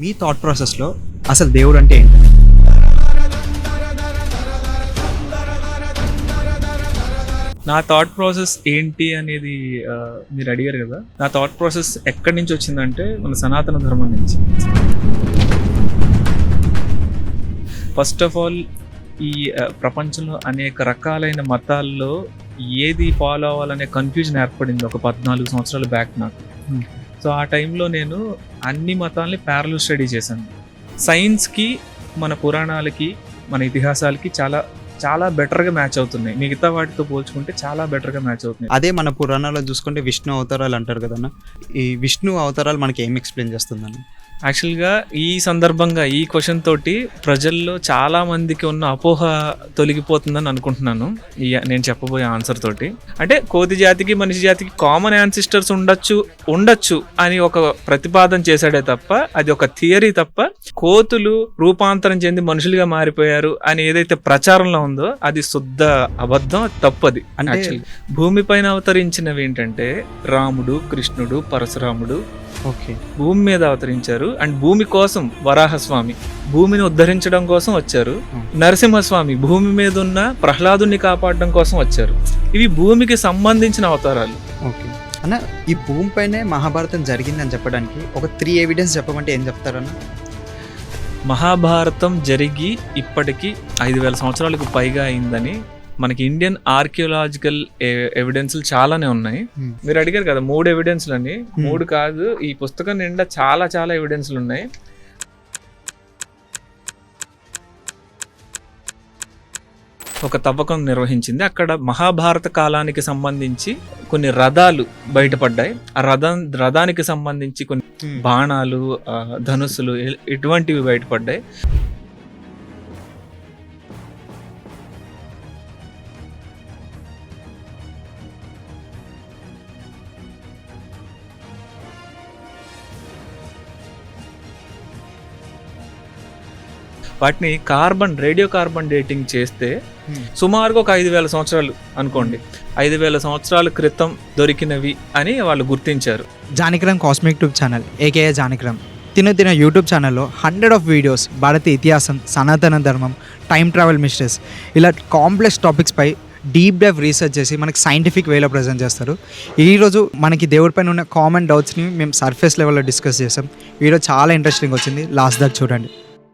మీ thought ప్రాసెస్లో అసలు దేవుడు అంటే ఏంటి? నా థాట్ ప్రాసెస్ ఏంటి అనేది మీరు అడిగారు కదా. నా థాట్ ప్రాసెస్ ఎక్కడి నుంచి వచ్చిందంటే మన సనాతన ధర్మం నుంచి. ఫస్ట్ ఆఫ్ ఆల్ ఈ ప్రపంచంలో అనేక రకాలైన మతాల్లో ఏది ఫాలో అవ్వాలనే కన్ఫ్యూజన్ ఏర్పడింది ఒక పద్నాలుగు సంవత్సరాల బ్యాక్ నాకు. సో ఆ టైంలో నేను అన్ని మతాల్ని ప్యారల్ స్టడీ చేశాను. సైన్స్కి మన పురాణాలకి మన ఇతిహాసాలకి చాలా చాలా బెటర్గా మ్యాచ్ అవుతున్నాయి. మిగతా వాటితో పోల్చుకుంటే చాలా బెటర్గా మ్యాచ్ అవుతున్నాయి. అదే మన పురాణాల్లో చూసుకుంటే విష్ణు అవతారాలు అంటారు కదన్న. ఈ విష్ణు అవతారాలు మనకి ఏం ఎక్స్ప్లెయిన్ చేస్తుందన్న? యాక్చువల్గా ఈ సందర్భంగా ఈ క్వశ్చన్ తోటి ప్రజల్లో చాలా మందికి ఉన్న అపోహ తొలగిపోతుందని అనుకుంటున్నాను. ఈ నేను చెప్పబోయే ఆన్సర్ తోటి. అంటే కోతి జాతికి మనిషి జాతికి కామన్ యాన్సిస్టర్స్ ఉండొచ్చు ఉండొచ్చు అని ఒక ప్రతిపాదన చేశాడే తప్ప అది ఒక థియరీ తప్ప కోతులు రూపాంతరం చెంది మనుషులుగా మారిపోయారు అని ఏదైతే ప్రచారంలో ఉందో అది శుద్ధ అబద్ధం తప్పది. అంటే యాక్చువల్లీ భూమిపైన అవతరించినవి ఏంటంటే రాముడు కృష్ణుడు పరశురాముడు ఓకే భూమి మీద అవతరించారు. అండ్ భూమి కోసం వరాహస్వామి భూమిని ఉద్ధరించడం కోసం వచ్చారు. నరసింహస్వామి భూమి మీద ఉన్న ప్రహ్లాదుని కాపాడడం కోసం వచ్చారు. ఇవి భూమికి సంబంధించిన అవతారాలు. ఓకే. అన్న ఈ భూమి పైనే మహాభారతం జరిగిందని చెప్పడానికి ఒక త్రీ ఎవిడెన్స్ చెప్పమంటే ఏం చెప్తారన్న మహాభారతం జరిగి ఇప్పటికి ఐదు వేల సంవత్సరాలకు పైగా అయిందని మనకి ఇండియన్ ఆర్కియలాజికల్ ఎవిడెన్స్లు చాలానే ఉన్నాయి. Hmm. మీరు అడిగారు కదా మూడు ఎవిడెన్స్లు అని. మూడు కాదు ఈ పుస్తకం నిండా చాలా చాలా ఎవిడెన్స్లు ఉన్నాయి. ఒక తవ్వకం నిర్వహించింది. అక్కడ మహాభారత కాలానికి సంబంధించి కొన్ని రథాలు బయటపడ్డాయి. ఆ రథం రథానికి సంబంధించి కొన్ని బాణాలు ఆ, ధనుస్సులు ఇ- ఇటువంటివి బయటపడ్డాయి. వాటిని కార్బన్ రేడియో కార్బన్ డేటింగ్ చేస్తే సుమారుగా ఒక ఐదు వేల సంవత్సరాలు అనుకోండి. ఐదు వేల సంవత్సరాల క్రితం దొరికినవి అని వాళ్ళు గుర్తించారు. Janakiram cosmic tube channel AKA Janakiram. తిన తిన యూట్యూబ్ ఛానల్లో హండ్రెడ్ ఆఫ్ వీడియోస్ భారతీయ ఇతిహాసం సనాతన ధర్మం టైం ట్రావెల్ మిస్టరీస్ ఇలా కాంప్లెక్స్ టాపిక్స్పై డీప్ డైవ్ రీసెర్చ్ చేసి మనకి సైంటిఫిక్ వేలో ప్రజెంట్ చేస్తారు. ఈరోజు మనకి దేవుడి పైన ఉన్న కామన్ డౌట్స్ని మేము సర్ఫేస్ లెవెల్లో డిస్కస్ చేసాం. వీడియో చాలా ఇంట్రెస్టింగ్ వచ్చింది. లాస్ట్ దాకా చూడండి.